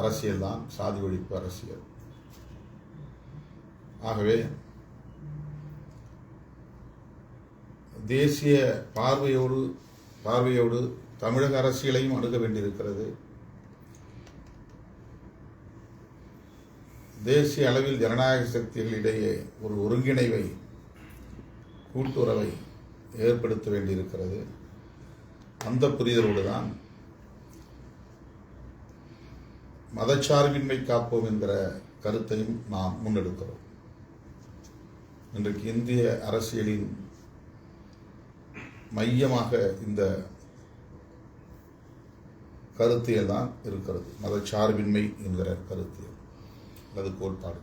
அரசியல் தான் சாதி ஒழிப்பு அரசியல். ஆகவே தேசிய பார்வையோடு பார்வையோடு தமிழக அரசியலையும் அணுக வேண்டியிருக்கிறது. தேசிய அளவில் ஜனநாயக சக்திகளிடையே ஒரு ஒருங்கிணைவை கூட்டுறவை ஏற்படுத்த வேண்டியிருக்கிறது. அந்த புரிதலோடு தான் மதச்சார்பின்மை காப்போம் என்கிற கருத்தையும் நாம் முன்னெடுக்கிறோம். இன்றைக்கு இந்திய அரசியலின் மையமாக இந்த கருத்தியல் தான் இருக்கிறது. மதச்சார்பின்மை என்கிற கருத்தியல். அல்லது கோட்பாடு.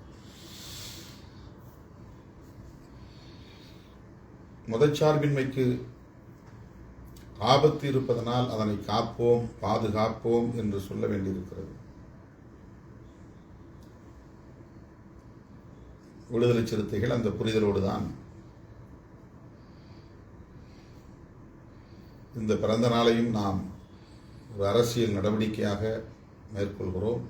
மதச்சார்பின்மைக்கு ஆபத்து இருப்பதனால் அதனை காப்போம் பாதுகாப்போம் என்று சொல்ல வேண்டியிருக்கிறது. விடுதலை சிறுத்தைகள் அந்த புரிதலோடு தான். இந்த பிறந்த நாளையும் நாம் ஒரு அரசியல் நடவடிக்கையாக மேற்கொள்கிறோம்.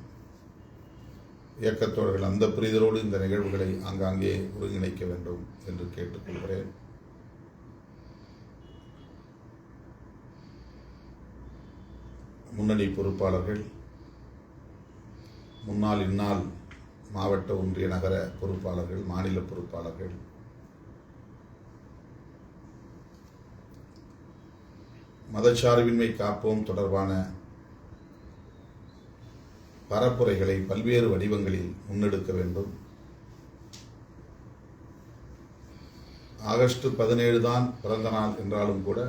இயக்கத்தோழர்கள் அந்த புரிதலோடு இந்த நிகழ்வுகளை ஆங்காங்கே ஒருங்கிணைக்க வேண்டும் என்று கேட்டுக்கொள்கிறேன். முன்னணி பொறுப்பாளர்கள் முன்னாள் இந்நாள் மாவட்ட ஒன்றிய நகர பொறுப்பாளர்கள் மாநில பொறுப்பாளர்கள். மதச்சார்பின்மை காப்போம் தொடர்பான பரப்புரைகளை பல்வேறு வடிவங்களில் முன்னெடுக்க வேண்டும். ஆகஸ்ட் பதினேழு தான் பிறந்த நாள் என்றாலும் கூட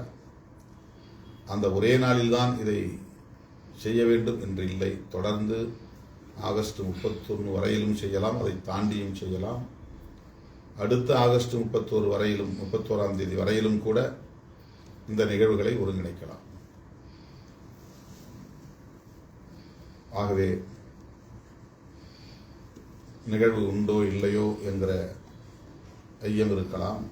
அந்த ஒரே நாளில்தான் இதை செய்ய வேண்டும் என்று இல்லை. தொடர்ந்து ஆகஸ்ட் முப்பத்தொன்று வரையிலும் செய்யலாம் அதை தாண்டியும் செய்யலாம். அடுத்த ஆகஸ்ட் முப்பத்தோரு வரையிலும் முப்பத்தோராம் தேதி வரையிலும் கூட இந்த நிகழ்வுகளை ஒருங்கிணைக்கலாம். ஆகவே நிகழ்வு உண்டோ இல்லையோ என்கிற ஐயம் இருக்கலாம்.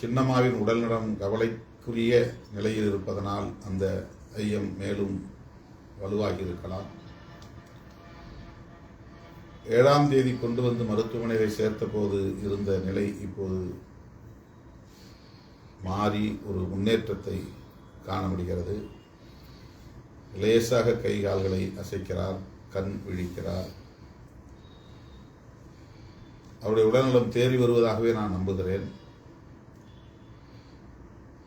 சின்னம்மாவின் உடல்நலம் கவலைக்குரிய நிலையில் இருப்பதனால் அந்த ஐயம் மேலும் வலுவாகி இருக்கலாம். ஏழாம் தேதி கொண்டு வந்து மருத்துவமனையை சேர்த்த போது இருந்த நிலை இப்போது மாறி ஒரு முன்னேற்றத்தை காண முடிகிறது. லேசாக கை கால்களை அசைக்கிறார் கண் விழிக்கிறார். அவருடைய உடல்நலம் தேறி வருவதாகவே நான் நம்புகிறேன்.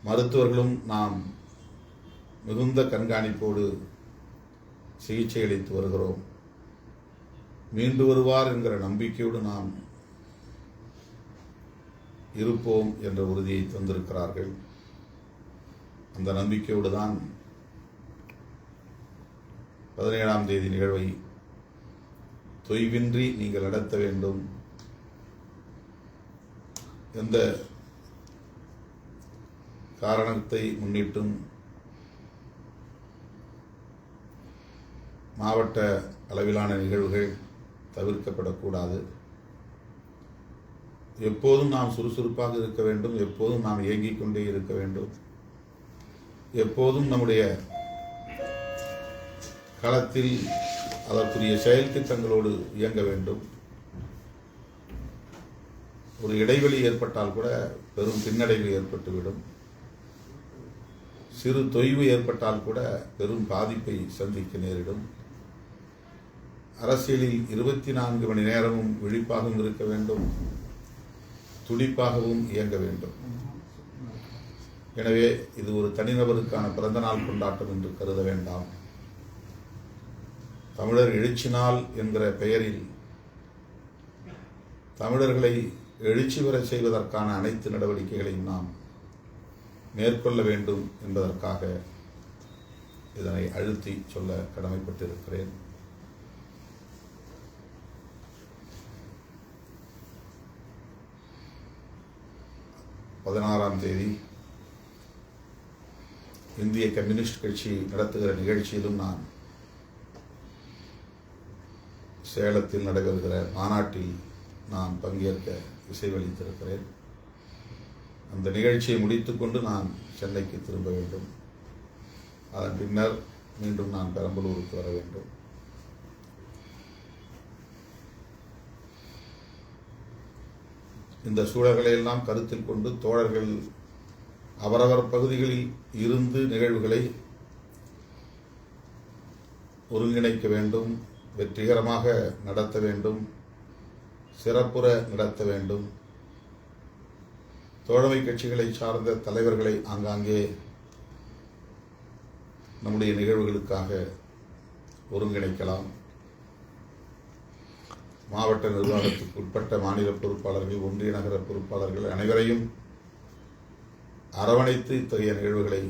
மருத்துவர்களும் நாம் மிகுந்த கண்காணிப்போடு சிகிச்சை அளித்து வருகிறோம். மீண்டு வருவார் என்கிற நம்பிக்கையோடு நாம் இருப்போம் என்ற உறுதியை தந்திருக்கிறார்கள். அந்த நம்பிக்கையோடு தான் பதினேழாம் தேதி நிகழ்வை தொய்வின்றி நீங்கள் நடத்த வேண்டும். எந்த காரணத்தை முன்னிட்டும் மாவட்ட அளவிலான நிகழ்வுகள் தவிர்க்கப்படக்கூடாது. எப்போதும் நாம் சுறுசுறுப்பாக இருக்க வேண்டும். எப்போதும் நாம் இயங்கிக் கொண்டே இருக்க வேண்டும். எப்போதும் நம்முடைய களத்தில் அதற்குரிய செயல் திட்டங்களோடு இயங்க வேண்டும். ஒரு இடைவெளி ஏற்பட்டால் கூட பெரும் பின்னடைவு ஏற்பட்டுவிடும். சிறு தொய்வு ஏற்பட்டால் கூட பெரும் பாதிப்பை சந்திக்க நேரிடும். அரசியலில் இருபத்தி நான்கு மணி நேரமும் விழிப்பாகவும் இருக்க வேண்டும். துடிப்பாகவும் இயங்க வேண்டும். எனவே இது ஒரு தனிநபருக்கான பிறந்தநாள் கொண்டாட்டம் என்று கருத வேண்டாம். தமிழர் எழுச்சி நாள் என்கிற பெயரில் தமிழர்களை எழுச்சி பெற செய்வதற்கான அனைத்து நடவடிக்கைகளையும் நாம் மேற்கொள்ள வேண்டும் என்பதற்காக இதனை அழுத்தி சொல்ல கடமைப்பட்டிருக்கிறேன். பதினாறாம் தேதி இந்திய கம்யூனிஸ்ட் கட்சி நடத்துகிற நிகழ்ச்சியிலும் நான் சேலத்தில் நடைபெறுகிற மாநாட்டில் நான் பங்கேற்க இசைவளித்திருக்கிறேன். அந்த நிகழ்ச்சியை முடித்துக்கொண்டு நான் சென்னைக்கு திரும்ப வேண்டும். அதன் பின்னர் மீண்டும் நான் பெரம்பலூருக்கு வர வேண்டும். இந்த சூழல்களை எல்லாம் கருத்தில் கொண்டு தோழர்கள் அவரவர் பகுதிகளில் இருந்து நிகழ்வுகளை ஒருங்கிணைக்க வேண்டும் வெற்றிகரமாக நடத்த வேண்டும் சிறப்புற நடத்த வேண்டும். தோழமை கட்சிகளை சார்ந்த தலைவர்களை ஆங்காங்கே நம்முடைய நிகழ்வுகளுக்காக ஒருங்கிணைக்கலாம். மாவட்ட நிர்வாகத்துக்கு உட்பட்ட மாநில பொறுப்பாளர்கள் ஒன்றிய நகர பொறுப்பாளர்கள் அனைவரையும் அரவணைத்து இத்தகைய நிகழ்வுகளை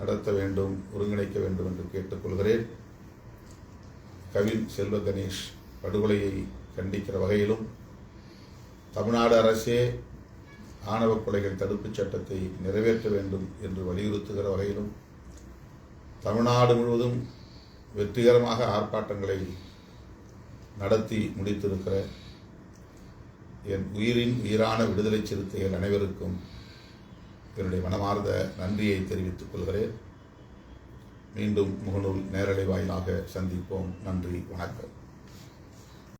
நடத்த வேண்டும் ஒருங்கிணைக்க வேண்டும் என்று கேட்டுக்கொள்கிறேன். கவின் செல்வ கணேஷ் படுகொலையை கண்டிக்கிற வகையிலும் தமிழ்நாடு அரசே ஆணவ கொலைகள் தடுப்புச் சட்டத்தை நிறைவேற்ற வேண்டும் என்று வலியுறுத்துகிற வகையிலும் தமிழ்நாடு முழுவதும் வெற்றிகரமாக ஆர்ப்பாட்டங்களை நடத்தி முடித்திருக்கிற என் உயிரின் உயிரான விடுதலை சிறுத்தைகள் அனைவருக்கும் என்னுடைய மனமார்ந்த நன்றியை தெரிவித்துக் கொள்கிறேன். மீண்டும் முகநூல் நேரலை வாயிலாக சந்திப்போம். நன்றி வணக்கம்.